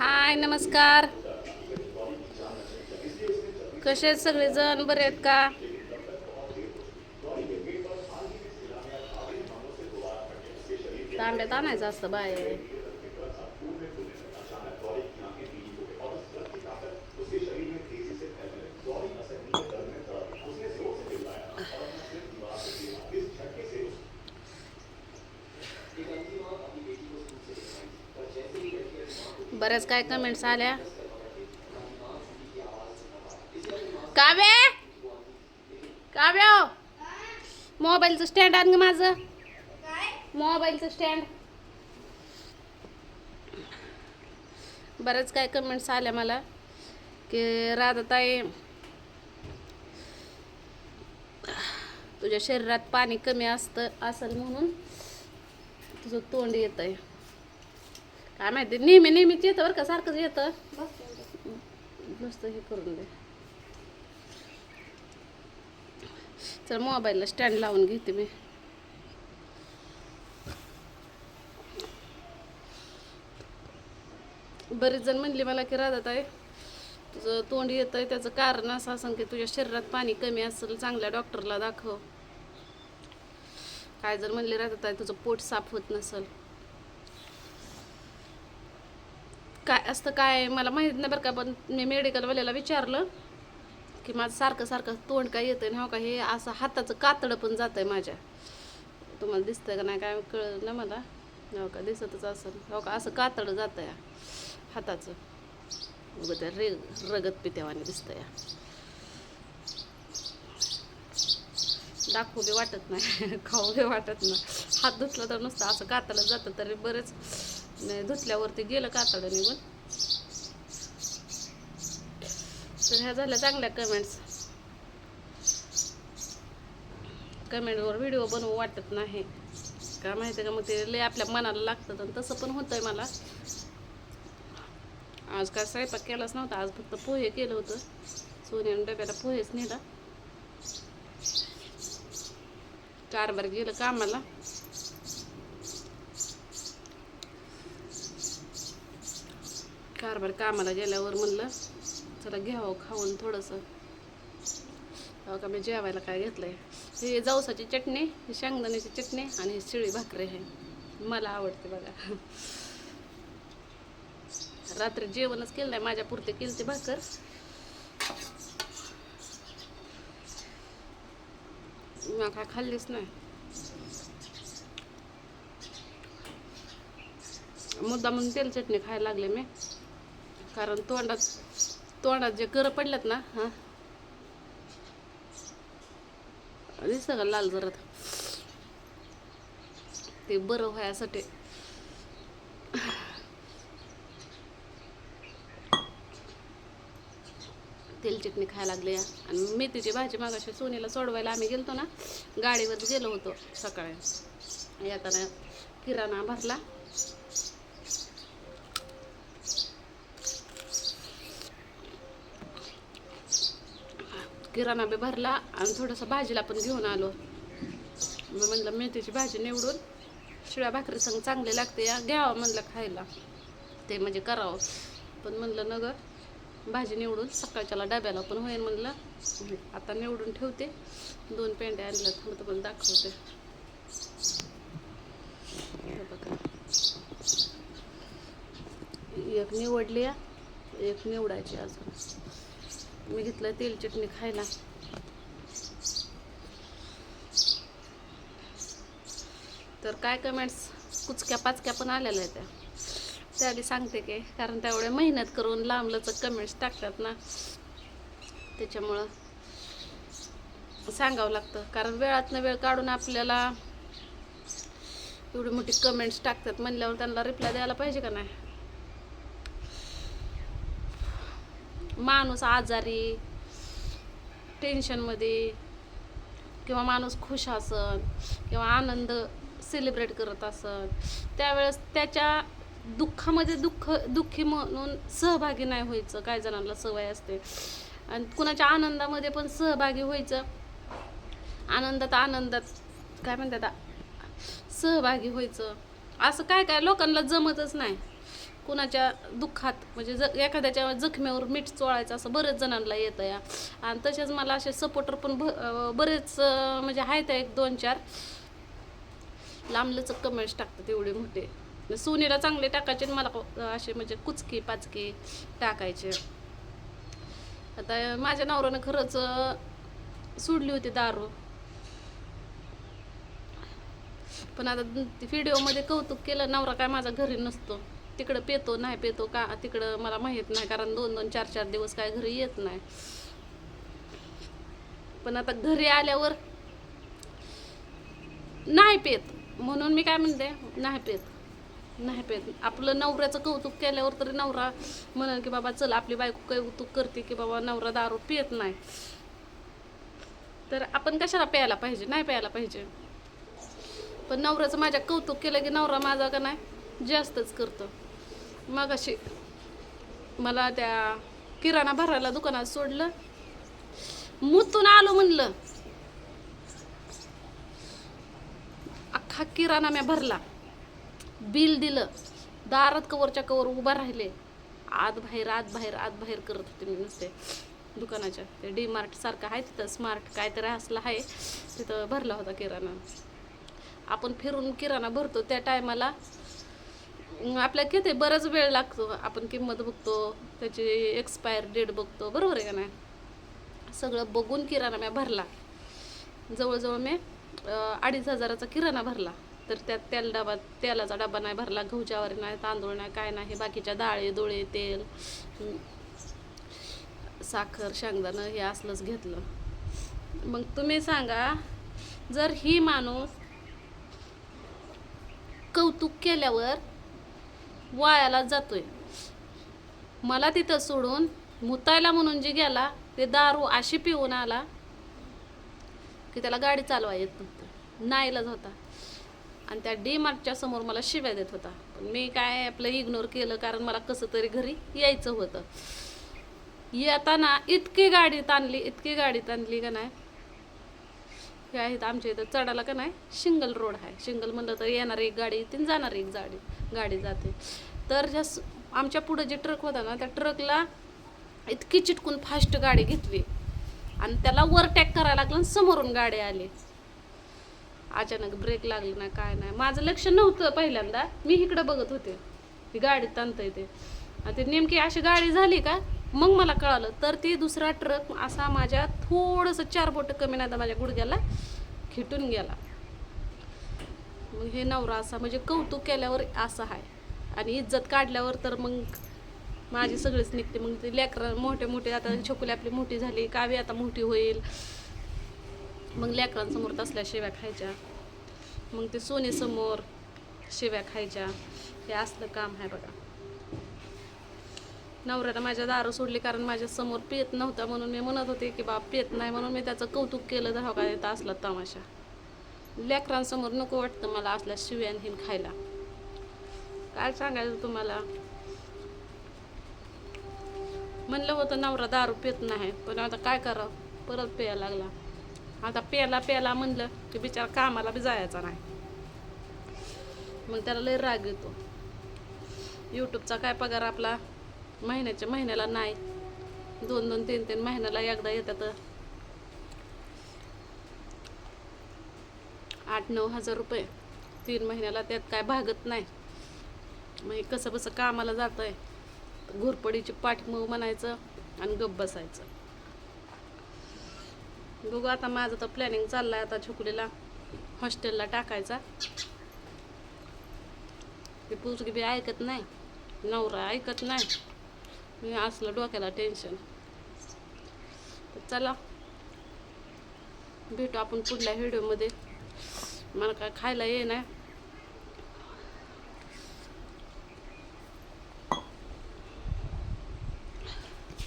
हाय नमस्कार. कसे आहेत सगळेजण? बरे आहेत का? तांब्यात आणायचं असतं बाहेर. बऱ्याच काय कमेंट्स आल्या. काव्य? काव्य हो? मोबाईलचं स्टँड आण ग माझं. मोबाईलचं स्टँड बऱ्याच काय कमेंट्स आल्या मला. की राधाताई तुझ्या शरीरात पाणी कमी असतं असेल म्हणून तुझं तोंड येत आहे काय माहिती नेहमी नेहमीच येतं बरं का सारखंच येतं. मस्त हे करून दे. चल मोबाईलला स्टँड लावून घेते मी. बरेच जण म्हणले मला की राधाताई तुझं तोंड येत आहे त्याचं कारण असं असं की तुझ्या शरीरात पाणी कमी असेल चांगल्या डॉक्टरला दाखव. काय जर म्हणले राधाताई तुझं पोट साफ होत नसेल. काय असतं काय मला माहीत नाही बरं का पण मी मेडिकलवाल्याला विचारलं की माझं सारखं सारखं तोंड काय येतं ना हो का हे असं हाताचं कातडं पण जात आहे माझ्या. तुम्हाला दिसतं का नाही काय कळलं ना मला. हो का दिसतच असं हो का असं कातडं जातं या हाताचं. उगं त्या रे रगत पित्यावाने दिसतं या. दाखवू बी वाटत नाही खाऊ बी वाटत नाही. हात धुतला तर नुसतं असं कातडं जातं तरी बरेच. धुतल्यावरती गेलं कातडं निघून तर ह्या झाल्या चांगल्या कमेंट्स कमेंटवर व्हिडिओ बनवू वाटत नाही. का माहिती का मग ते लय आपल्या मनाला लागतं आणि तसं पण होतंय मला. आज काय स्वयंपाक केलाच नव्हता आज फक्त पोहे केलं होतं. सोन्याने डब्याला पोहेच नेला. कारभार गेलं कामाला. कारभार कामाला गेल्यावर म्हणलं चला घ्यावं खाऊन थोडंसं. हो का मी जेवायला काय घेतलंय? ही जवसाची चटणी ही शेंगदाण्याची चटणी आणि ही शिळी भाकरी आहे. मला आवडते बघा. रात्री जेवणच केलं नाही माझ्या पुरते केली ती भाकर. काय खाल्लीच नाही. मुद्दा म्हणून तेल चटणी खायला लागले मी. कारण तोंडात तोंडात जे कर पडल्यात ना हा. दिसतं का लाल जरत? ते बरं व्हायसाठी. तेल चटणी खायला लागले आणि मेथीची भाजी मागाशी सोनीला सोडवायला आम्ही गेलतो ना गाडीवर गेलो होतो सकाळी. येताना किराणा भरला. किराणा बी भरला आणि थोडंसं भाजीला पण घेऊन आलो. मग म्हणलं मेथीची भाजी निवडून शिळ्या भाकरी संग चांगली लागते या घ्यावं म्हणलं खायला. ते म्हणजे करावं. पण म्हणलं न ग भाजी निवडून सकाळच्याला डब्याला पण होईल म्हणलं. आता निवडून ठेवते. दोन पेंड्या आणल्या थांबतं पण दाखवते. हे बघा. एक निवडली या, एक निवडायची अजून. मी घेतलं तेल चटणी खायला. तर काय कमेंट्स कुचक्या पाचक्या पण आलेल्या आहेत त्या. त्याआधी सांगते की कारण तेवढे मेहनत करून लांबलंच कमेंट्स टाकतात ना त्याच्यामुळं सांगावं लागतं. कारण वेळातनं वेळ काढून आपल्याला एवढी मोठी कमेंट्स टाकतात म्हणल्यावर त्यांना रिप्लाय द्यायला पाहिजे का नाही? माणूस आजारी टेन्शनमध्ये किंवा माणूस खुश असन किंवा आनंद सेलिब्रेट करत असन त्यावेळेस त्याच्या दुःखामध्ये दुःख दुःखी म्हणून सहभागी नाही व्हायचं. काही जणांना सवय असते. आणि कुणाच्या आनंदामध्ये पण सहभागी व्हायचं. आनंदात आनंदात काय म्हणतात सहभागी व्हायचं. असं काय काय लोकांना जमतच नाही. कुणाच्या दुःखात म्हणजे ज एखाद्याच्या जखमेवर मीठ चोळायचं असं बरेच जणांना येतं या. आणि तसेच मला असे सपोर्टर पण भ बरेच म्हणजे आहेत एक दोन चार. लांबलचक कमेंट्स टाकतात एवढे मोठे. सोनीला चांगले टाकायचे मला असे म्हणजे कुचके पाचके टाकायचे. आता माझ्या नवऱ्यानं खरंच सोडली होती दारू. पण आता व्हिडिओमध्ये कौतुक केलं नवरा काय माझा घरी नसतो. तिकडं पेतो नाही पेतो का? तिकडं मला माहीत नाही कारण दोन दोन चार चार दिवस काय घरी येत नाही. पण आता घरी आल्यावर नाही पेत. म्हणून मी काय म्हणते नाही पेत. नाही पेत. आपलं नवऱ्याचं कौतुक केल्यावर तरी नवरा म्हणेल की बाबा चल आपली बायको कौतुक करते की बाबा नवरा दारू पियत नाही. तर आपण कशाला प्यायला पाहिजे? नाही प्यायला पाहिजे. पण नवऱ्याचं माझ्या कौतुक केलं की नवरा माझा का नाही? जास्तच करतो. मग अशी मला त्या किराणा भरायला दुकानात सोडलं. मुतून आलो म्हणलं. अख्खा किराणा म्या भरला. बिल दिलं. दारात कवरच्या कवर उभा राहिले. आत बाहेर आत बाहेर आत बाहेर करत होते मी नुसते. दुकानाच्या ते डी मार्ट सारखं आहे तिथं. स्मार्ट काहीतरी असलं आहे. तिथं भरला होता किराणा. आपण फिरून किराणा भरतो त्या टायमाला आपल्या किती बराच वेळ लागतो. आपण किंमत बघतो त्याची एक्सपायर डेट बघतो. बरोबर आहे का नाही? सगळं बघून किराणा मी भरला. जवळजवळ मी अडीच हजाराचा किराणा भरला. तर त्यात तेल डबा तेलाचा डबा नाही भरला. गहू ज्वारी नाही तांदूळ नाही काय नाही. बाकीच्या डाळे डोळे तेल साखर शेंगदाणं हे असलंच घेतलं. मग तुम्ही सांगा जर ही माणूस कौतुक केल्यावर वायाला जातोय. मला तिथं सोडून मुतायला म्हणून जे गेला ते दारू अशी पिऊन आला की त्याला गाडी चालवा येत नव्हतं. नाईलाज होता. आणि त्या डी मार्टच्या समोर मला शिव्या देत होता. पण मी काय आपलं इग्नोर केलं कारण मला कसं तरी घरी यायचं होतं. येताना इतकी गाडी ताणली इतकी गाडी ताणली का नाही? हे आहेत आमच्या इथं. चढायला का नाही? शिंगल रोड आहे. शिंगल म्हणलं तर येणार एक गाडी येते जाणार एक गाडी गाडी जाते. तर ह्या स- आमच्या पुढं जे ट्रक होता ना त्या ट्रकला इतकी चिटकून फास्ट गाडी घेतली. आणि त्याला वर टॅक करायला लागलं आणि समोरून गाडी आली. अचानक ब्रेक लागली ना काय नाही. माझं लक्ष नव्हतं पहिल्यांदा. मी इकडं बघत होते. ही गाडी ताणता येते ते नेमकी अशी गाडी झाली का मग मला कळालं. तर ती दुसरा ट्रक असा माझ्या थोडंसं चार बोटं कमी नाही माझ्या गुडघ्याला खिटून गेला. मग हे नवरा असा म्हणजे कौतुक केल्यावर असं आहे आणि इज्जत काढल्यावर तर मग माझी सगळीच निघते. मग ते लेकरं मोठे मोठे आता छोकुली आपली मोठी झाली कावी आता मोठी होईल. मग लेकरांसमोर तसल्या शेव्या खायच्या. मग ते सोनेसमोर शेव्या खायच्या. हे असलं काम आहे बघा. नवऱ्याला माझ्या दारू सोडली कारण माझ्यासमोर पेत नव्हता म्हणून मी म्हणत होते की बाप पेत नाही. म्हणून मी त्याचं कौतुक केलं तर काय का असला तमाशा. लेकरांसमोर नको वाटतं मला असल्या शिव्यानहीन खायला. काय सांगायचं तुम्हाला? म्हणलं होतं नवरा दारू पित नाही पण आता काय करावं? परत प्यायला लागला. आता प्याला प्याला म्हणलं की बिचारा कामाला बी जायचा नाही. मग त्याला लई राग येतो. यूट्यूबचा काय पगार आपला? महिन्याच्या महिन्याला नाही. दोन दोन तीन तीन महिन्याला एकदा येतात. आठ नऊ हजार रुपये. तीन महिन्याला त्यात काय भागत नाही. मग हे कसं बसं कामाला जात आहे घोरपडीची पाठ मग म्हणायचं आणि गप बसायचं. बघू आता माझं तर प्लॅनिंग चाललंय आता छोकलीला. हॉस्टेलला टाकायचा. ती पुसकी बी ऐकत नाही. नवरा ऐकत नाही. मी असलं डोक्याला टेन्शन तर चला भेटू आपण पुढल्या व्हिडिओमध्ये मला काय खायला ये नाही